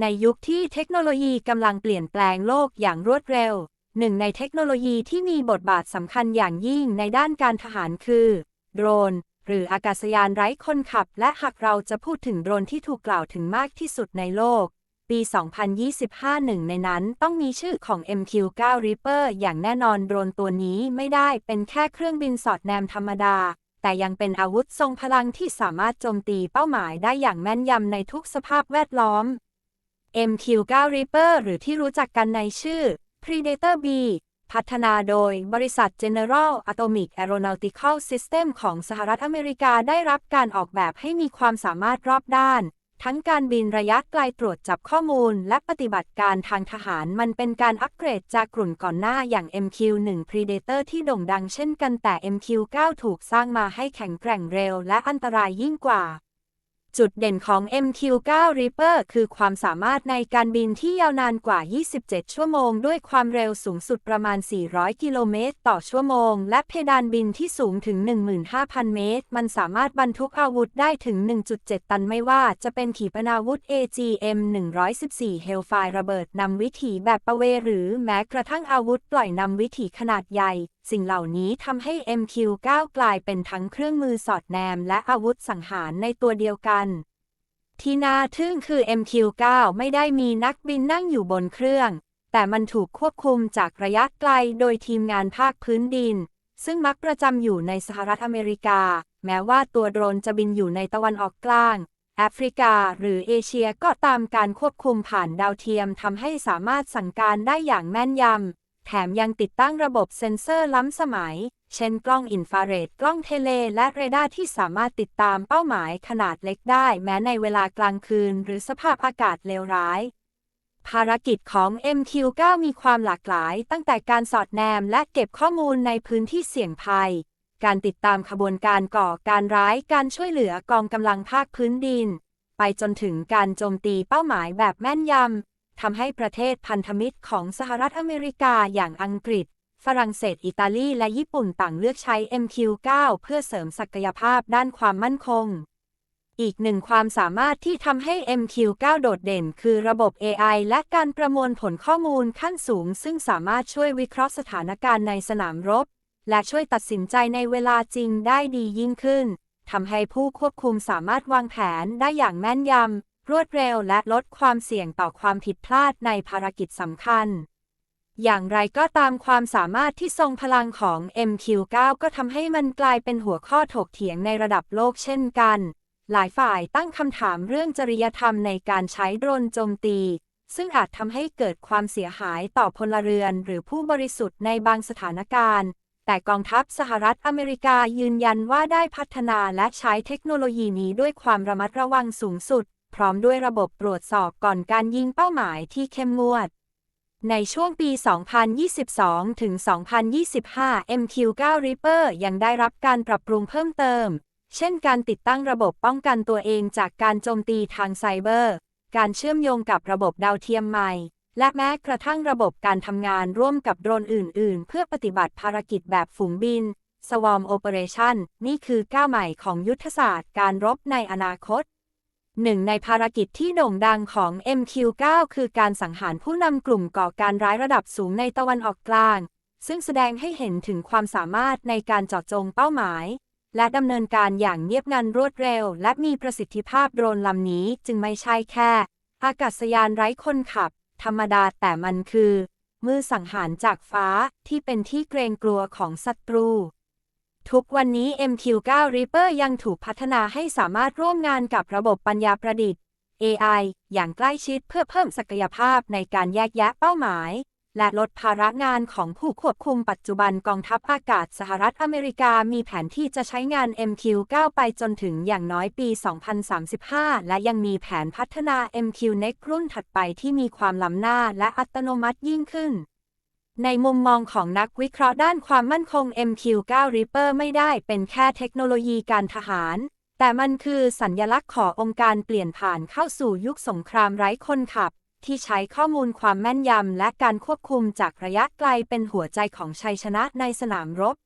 ในยุคที่เทคโนโลยีกำลังเปลี่ยนแปลงโลกอย่างรวดเร็ว หนึ่งในเทคโนโลยีที่มีบทบาทสำคัญอย่างยิ่งในด้านการทหารคือ โดรน หรืออากาศยานไร้คนขับ และหากเราจะพูดถึงโดรนที่ถูกกล่าวถึงมากที่สุดในโลก ปี 2025หนึ่งในนั้นต้องมีชื่อของ MQ-9 Reaper อย่างแน่นอนโดรนตัวนี้ไม่ได้เป็นแค่เครื่องบินสอดแนมธรรมดาแต่ยังเป็นอาวุธทรงพลังที่สามารถโจมตีเป้าหมายได้อย่างแม่นยำในทุกสภาพแวดล้อม MQ-9 Reaper หรือที่รู้จักกันในชื่อ Predator B พัฒนาโดยบริษัท General Atomic Aeronautical System ของสหรัฐอเมริกาได้รับการออกแบบให้มีความสามารถรอบด้าน ทั้งการบินระยะไกลตรวจจับข้อมูล และปฏิบัติการทางทหารมันเป็นการอัปเกรดจากกลุ่นก่อนหน้าอย่าง MQ-1 Predator ที่โด่งดังเช่นกันแต่ MQ-9 ถูกสร้างมาให้แข็งแกร่งเร็วและอันตรายยิ่งกว่า จุดเด่นของ MQ-9 Reaper คือความสามารถในการบินที่ยาวนานกว่า 27 ชั่วโมง ด้วยความเร็วสูงสุดประมาณ 400 กิโลเมตรต่อชั่วโมง และเพดานบินที่สูงถึง 15,000 เมตร มันสามารถบรรทุกอาวุธได้ถึง 1.7 ตันไม่ว่าจะเป็นขีปนาวุธ AGM-114 Hellfire ระเบิดนำวิถีแบบประเวหรือแม้กระทั่งอาวุธปล่อยนำวิถีขนาดใหญ่ สิ่งเหล่านี้ทำให้ MQ-9 กลายเป็นทั้งเครื่องมือสอดแนมและอาวุธสังหารในตัวเดียวกัน ที่น่าทึ่งคือ MQ-9 ไม่ได้มีนักบินนั่งอยู่บนเครื่อง แต่มันถูกควบคุมจากระยะไกลโดยทีมงานภาคพื้นดิน ซึ่งมักประจำอยู่ในสหรัฐอเมริกา แม้ว่าตัวโดรนจะบินอยู่ในตะวันออกกลางแอฟริกาหรือเอเชียก็ตามการควบคุมผ่านดาวเทียมทำให้สามารถสั่งการได้อย่างแม่นยำ แถมยังติดตั้งระบบเซ็นเซอร์ล้ำสมัย เช่นกล้องอินฟราเรด กล้องเทเล และเรดาร์ที่สามารถติดตามเป้าหมายขนาดเล็กได้ แม้ในเวลากลางคืน หรือสภาพอากาศเลวร้าย ภารกิจของ MQ-9 มีความหลากหลาย ตั้งแต่การสอดแนมและเก็บข้อมูลในพื้นที่เสี่ยงภัย การติดตามขบวนการก่อการร้าย การช่วยเหลือกองกำลังภาคพื้นดิน ไปจนถึงการโจมตีเป้าหมายแบบแม่นยำ ทำให้ประเทศพันธมิตรของสหรัฐอเมริกาอย่างอังกฤษ ฝรั่งเศส อิตาลี และญี่ปุ่นต่างเลือกใช้ MQ-9 เพื่อเสริมศักยภาพด้านความมั่นคง อีกหนึ่งความสามารถที่ทำให้ MQ-9 โดดเด่น คือระบบ AI และการประมวลผลข้อมูลขั้นสูง ซึ่งสามารถช่วยวิเคราะห์สถานการณ์ในสนามรบ และช่วยตัดสินใจในเวลาจริงได้ดียิ่งขึ้นทำให้ผู้ควบคุมสามารถวางแผนได้อย่างแม่นยำ รวดเร็วและลดความเสี่ยงต่อความผิดพลาดในภารกิจสำคัญ อย่างไรก็ตามความสามารถที่ทรงพลังของ MQ-9 ก็ทำให้มันกลายเป็นหัวข้อถกเถียงในระดับโลกเช่นกัน หลายฝ่ายตั้งคำถามเรื่องจริยธรรมในการใช้โดรนโจมตี ซึ่งอาจทำให้เกิดความเสียหายต่อพลเรือนหรือผู้บริสุทธิ์ในบางสถานการณ์แต่กองทัพสหรัฐอเมริกายืนยันว่าได้พัฒนาและใช้เทคโนโลยีนี้ด้วยความระมัดระวังสูงสุด พร้อมด้วยระบบตรวจสอบก่อนการยิงเป้าหมายที่เข้มงวด ในช่วงปี 2022 ถึง 2025 MQ-9 Reaper ยังได้รับการปรับปรุงเพิ่มเติม เช่นการติดตั้งระบบป้องกันตัวเองจากการโจมตีทางไซเบอร์ การเชื่อมโยงกับระบบดาวเทียมใหม่ และแม้กระทั่งระบบการทำงานร่วมกับโดรนอื่น ๆ เพื่อปฏิบัติภารกิจแบบฝูงบิน Swarm Operation นี่คือก้าวใหม่ของยุทธศาสตร์การรบในอนาคต หนึ่งในภารกิจที่โด่งดังของ MQ-9 คือการสังหารผู้นำกลุ่มก่อการร้ายระดับสูงในตะวันออกกลาง ซึ่งแสดงให้เห็นถึงความสามารถในการเจาะจงเป้าหมาย และดำเนินการอย่างเงียบงันรวดเร็ว และมีประสิทธิภาพโดรนลำนี้จึงไม่ใช่แค่ อากาศยานไร้คนขับ ธรรมดาแต่มันคือ มือสังหารจากฟ้าที่เป็นที่เกรงกลัวของศัตรู ทุกวันนี้ MQ-9 Reaper ยังถูกพัฒนาให้สามารถร่วมงานกับระบบปัญญาประดิษฐ์ AI อย่างใกล้ชิดเพื่อเพิ่มศักยภาพในการแยกแยะเป้าหมาย และลดภาระงานของผู้ควบคุมปัจจุบันกองทัพอากาศสหรัฐอเมริกามีแผนที่จะใช้งาน MQ-9 ไปจนถึงอย่างน้อยปี 2035 และยังมีแผนพัฒนา MQ-Next รุ่นถัดไปที่มีความล้ำหน้าและอัตโนมัติยิ่งขึ้น ในมุมมองของนักวิเคราะห์ด้านความมั่นคง MQ-9 Reaper ไม่ได้เป็นแค่เทคโนโลยีการทหาร แต่มันคือสัญญลักษณ์ขององค์การเปลี่ยนผ่านเข้าสู่ยุคสงครามไร้คนขับ ที่ใช้ข้อมูลความแม่นยำและการควบคุมจากระยะไกลเป็นหัวใจของชัยชนะในสนามรบ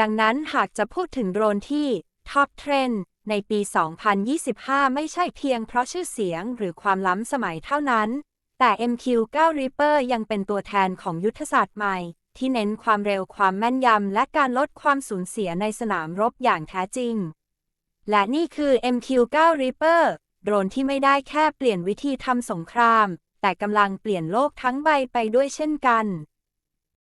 ดังนั้นหากจะพูดถึงโดรนที่ท็อปเทรนในปี 2025 ไม่ใช่เพียงเพราะชื่อเสียงหรือความล้ำสมัยเท่านั้น แต่ MQ-9 Reaper ยังเป็นตัวแทนของยุทธศาสตร์ใหม่ ที่เน้นความเร็วความแม่นยำ และการลดความสูญเสียในสนามรบอย่างแท้จริง และนี่คือ MQ-9 Reaper โดรนที่ไม่ได้แค่เปลี่ยนวิธีทำสงคราม แต่กำลังเปลี่ยนโลกทั้งใบไปด้วยเช่นกัน